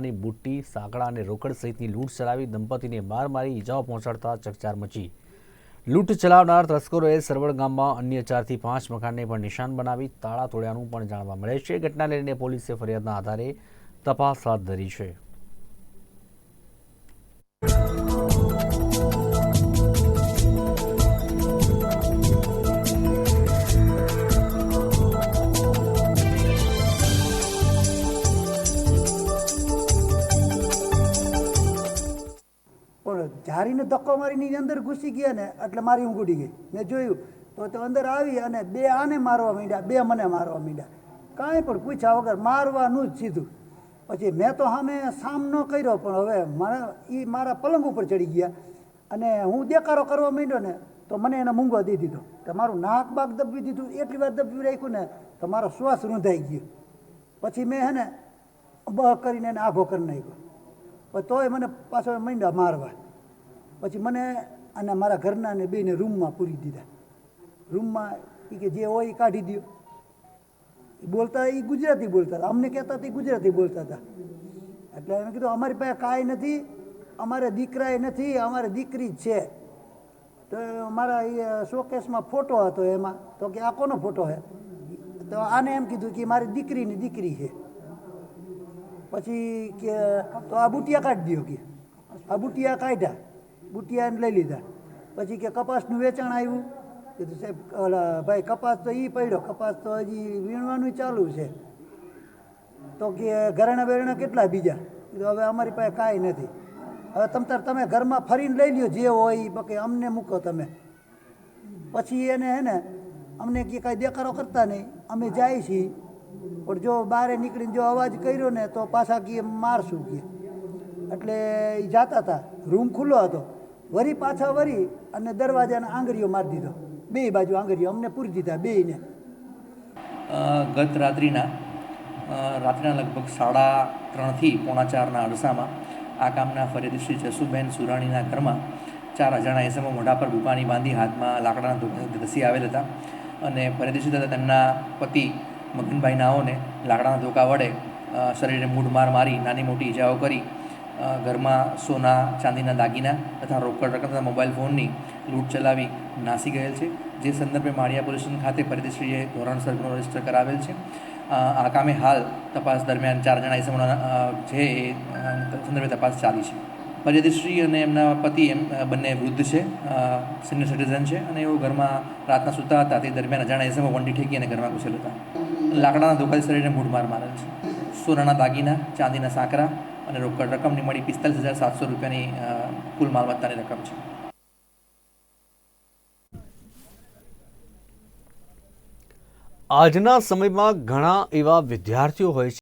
ની બુટ્ટી, સાંકડા અને રોકડ સહિતની લૂંટ ચલાવી દંપતીને માર મારી ઈજાઓ પહોંચાડતા ચકચાર મચી. લૂંટ ચલાવનાર તસ્કરોએ સરવડ ગામમાં અન્ય ચારથી પાંચ મકાનને પણ નિશાન બનાવી તાળા તોડ્યાનું પણ જાણવા મળે છે. ઘટના લઈને પોલીસે ફરિયાદના આધારે તપાસ હાથ ધરી છે. જારીને ધક્કો મારીને અંદર ઘૂસી ગયા ને, એટલે મારી ઊંઘ ઉડી ગઈ. મેં જોયું, તો તો અંદર આવી અને બે આને મારવા માંડ્યા, બે મને મારવા માંડ્યા. કાંઈ પણ પૂછ્યા વગર મારવાનું જ સીધું. પછી મેં તો સામે સામનો કર્યો, પણ હવે મારા એ મારા પલંગ ઉપર ચડી ગયા. અને હું દેકારો કરવા માંડ્યો ને, તો મને એને મૂંગો દઈ દીધો. કે મારું નાક બાક દબવી દીધું, એટલી વાર દબવી રાખ્યું ને, તો મારો શ્વાસ રૂંધાઈ ગયો. પછી મેં હે ને બહ કરીને એને આભો કરી નાખ્યો. તોય મને પાછો માંડ્યા મારવા. પછી મને અને મારા ઘરના ને બેને રૂમમાં પૂરી દીધા. રૂમમાં એ કે જે હોય એ કાઢી દો એ બોલતા એ ગુજરાતી બોલતા હતા. અમને કહેતા હતા એ ગુજરાતી બોલતા હતા. એટલે એમ કીધું, અમારી પાસે કાંઈ નથી, અમારે દીકરાએ નથી, અમારે દીકરી જ છે. તો મારા એ શોકેસમાં ફોટો હતો એમાં. તો કે આ કોનો ફોટો છે? તો આને એમ કીધું કે મારી દીકરીની દીકરી છે. પછી કે, તો આ બુટિયા કાઢી દો કે. આ બુટિયા કાઢ્યા. બુટિયાને લઈ લીધા. પછી કે કપાસનું વેચાણ આવ્યું. કીધું સાહેબ ઓલા ભાઈ, કપાસ તો એ પડ્યો. કપાસ તો હજી વીણવાનું ચાલુ છે. તો કે ઘરેણા બેરણા કેટલા બીજા? કીધું હવે અમારી પાસે કાંઈ નથી. હવે તમ તાર તમે ઘરમાં ફરીને લઈ લ્યો, જે હોય બાકી, અમને મૂકો તમે. પછી એને હે ને, અમને કે કાંઈ દેખાડો કરતા નહીં. અમે જાય છીએ. પણ જો બહાર નીકળીને જો અવાજ કર્યો ને, તો પાછા કે મારશું કે. એટલે એ જાતા હતા રૂમ ખુલ્લો હતો. વરી પાછા વરી અને દરવાજાના આંગળીઓ મારી દીધો. બે બાજુ આંગળીઓ અમને પૂરી દીધા બેને ગત રાત્રિના રાત્રિના લગભગ સાડા ત્રણથી પોણા ચારના અરસામાં આ કામના ફરિયાદી શ્રી જસુબેન સુરાણીના ઘરમાં ચાર અજાણા એસમો મોઢા પર બુપાની બાંધી હાથમાં લાકડાના ધસી આવેલ હતા અને ફરિયાદી તથા તેમના પતિ મગનભાઈ નાઓને લાકડાના ધોકા વડે શરીરે મૂઢ માર મારી, નાની મોટી ઈજાઓ કરી ઘરમાં સોના, ચાંદીના દાગીના તથા રોકડ રકમ તથા મોબાઈલ ફોનની લૂંટ ચલાવી નાસી ગયેલ છે. જે સંદર્ભે માળિયા પોલીસ સ્ટેશન ખાતે ફરિયાદીશ્રીએ ધોરણસર ગુનો રજિસ્ટર કરાવેલ છે. આ કામે હાલ તપાસ દરમિયાન ચાર જણા ઇસમોના છે એ સંદર્ભે તપાસ ચાલી છે. ફરિયાદીશ્રી અને એમના પતિ એમ બંને વૃદ્ધ છે સિનિયર સિટીઝન છે અને એઓ ઘરમાં રાતના સૂતા હતા. તે દરમિયાન અજાણા ઇસમો વંડી ઠેકી અને ઘરમાં ઘૂસેલ હતા. લાકડાના ધોકાથી શરીરને મૂઢમાર મારેલ છે. સોનાના દાગીના, ચાંદીના સાંકરા અને રોકડ રકમની મળી પિસ્તાલીસ હજાર સાતસો રૂપિયાની કુલ માલમત્તાની રકમ છે. આજના સમયમાં ઘણા એવા વિદ્યાર્થીઓ હોય છે